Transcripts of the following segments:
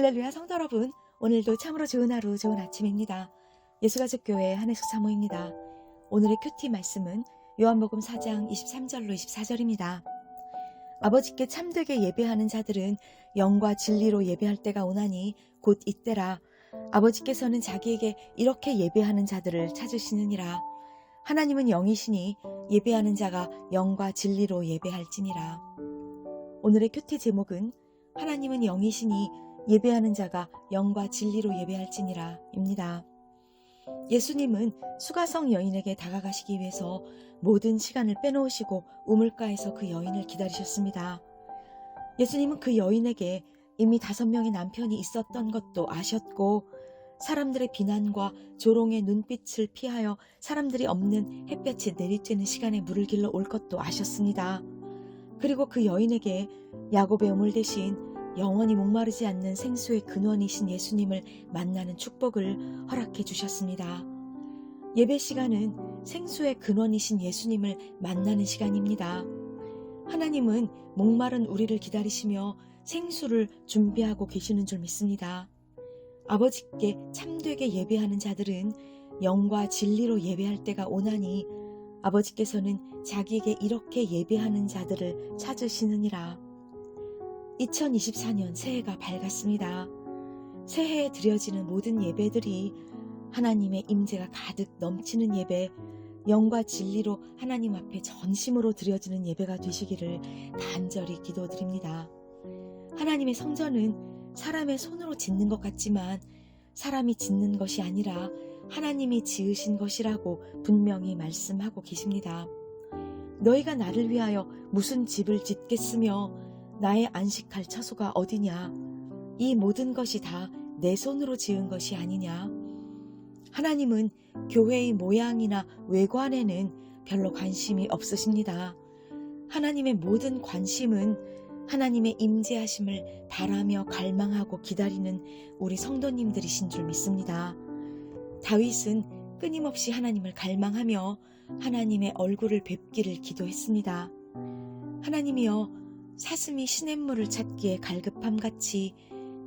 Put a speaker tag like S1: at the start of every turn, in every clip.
S1: 할렐루야 성도 여러분 오늘도 참으로 좋은 하루 좋은 아침입니다. 예수가족교회 한혜숙 사모입니다. 오늘의 큐티 말씀은 요한복음 4장 23절로 24절입니다. 아버지께 참되게 예배하는 자들은 영과 진리로 예배할 때가 오나니 곧 이때라 아버지께서는 자기에게 이렇게 예배하는 자들을 찾으시느니라 하나님은 영이시니 예배하는 자가 영과 진리로 예배할지니라 오늘의 큐티 제목은 하나님은 영이시니 예배하는 자가 영과 진리로 예배할지니라 입니다. 예수님은 수가성 여인에게 다가가시기 위해서 모든 시간을 빼놓으시고 우물가에서 그 여인을 기다리셨습니다. 예수님은 그 여인에게 이미 다섯 명의 남편이 있었던 것도 아셨고 사람들의 비난과 조롱의 눈빛을 피하여 사람들이 없는 햇볕이 내리쬐는 시간에 물을 길러 올 것도 아셨습니다. 그리고 그 여인에게 야곱의 우물 대신 영원히 목마르지 않는 생수의 근원이신 예수님을 만나는 축복을 허락해 주셨습니다. 예배 시간은 생수의 근원이신 예수님을 만나는 시간입니다. 하나님은 목마른 우리를 기다리시며 생수를 준비하고 계시는 줄 믿습니다. 아버지께 참되게 예배하는 자들은 영과 진리로 예배할 때가 오나니 아버지께서는 자기에게 이렇게 예배하는 자들을 찾으시느니라. 2024년 새해가 밝았습니다. 새해에 드려지는 모든 예배들이 하나님의 임재가 가득 넘치는 예배, 영과 진리로 하나님 앞에 전심으로 드려지는 예배가 되시기를 간절히 기도드립니다. 하나님의 성전은 사람의 손으로 짓는 것 같지만 사람이 짓는 것이 아니라 하나님이 지으신 것이라고 분명히 말씀하고 계십니다. 너희가 나를 위하여 무슨 집을 짓겠으며 나의 안식할 처소가 어디냐? 이 모든 것이 다 내 손으로 지은 것이 아니냐? 하나님은 교회의 모양이나 외관에는 별로 관심이 없으십니다. 하나님의 모든 관심은 하나님의 임재하심을 바라며 갈망하고 기다리는 우리 성도님들이신 줄 믿습니다. 다윗은 끊임없이 하나님을 갈망하며 하나님의 얼굴을 뵙기를 기도했습니다. 하나님이여 사슴이 시냇물을 찾기에 갈급함 같이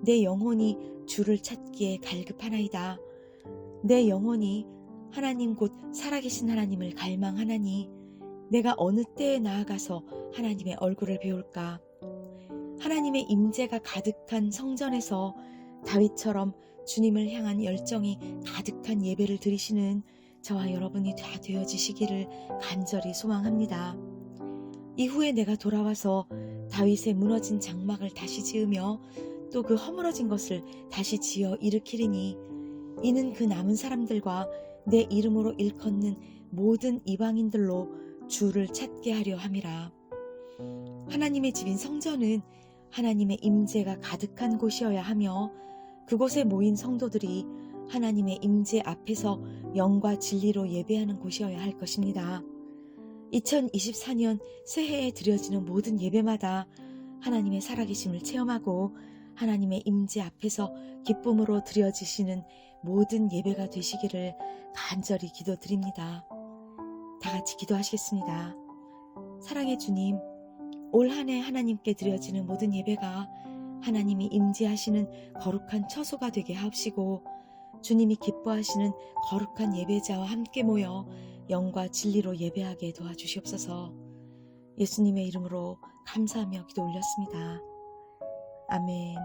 S1: 내 영혼이 주를 찾기에 갈급하나이다. 내 영혼이 하나님 곧 살아계신 하나님을 갈망하나니 내가 어느 때에 나아가서 하나님의 얼굴을 배울까? 하나님의 임재가 가득한 성전에서 다윗처럼 주님을 향한 열정이 가득한 예배를 드리시는 저와 여러분이 다 되어지시기를 간절히 소망합니다. 이후에 내가 돌아와서 다윗의 무너진 장막을 다시 지으며 또 그 허물어진 것을 다시 지어 일으키리니 이는 그 남은 사람들과 내 이름으로 일컫는 모든 이방인들로 주를 찾게 하려 함이라. 하나님의 집인 성전은 하나님의 임재가 가득한 곳이어야 하며 그곳에 모인 성도들이 하나님의 임재 앞에서 영과 진리로 예배하는 곳이어야 할 것입니다. 2024년 새해에 드려지는 모든 예배마다 하나님의 살아계심을 체험하고 하나님의 임재 앞에서 기쁨으로 드려지시는 모든 예배가 되시기를 간절히 기도드립니다. 다 같이 기도하시겠습니다. 사랑의 주님, 올 한 해 하나님께 드려지는 모든 예배가 하나님이 임재하시는 거룩한 처소가 되게 하옵시고 주님이 기뻐하시는 거룩한 예배자와 함께 모여 영과 진리로 예배하게 도와주시옵소서. 예수님의 이름으로 감사하며 기도 올렸습니다. 아멘.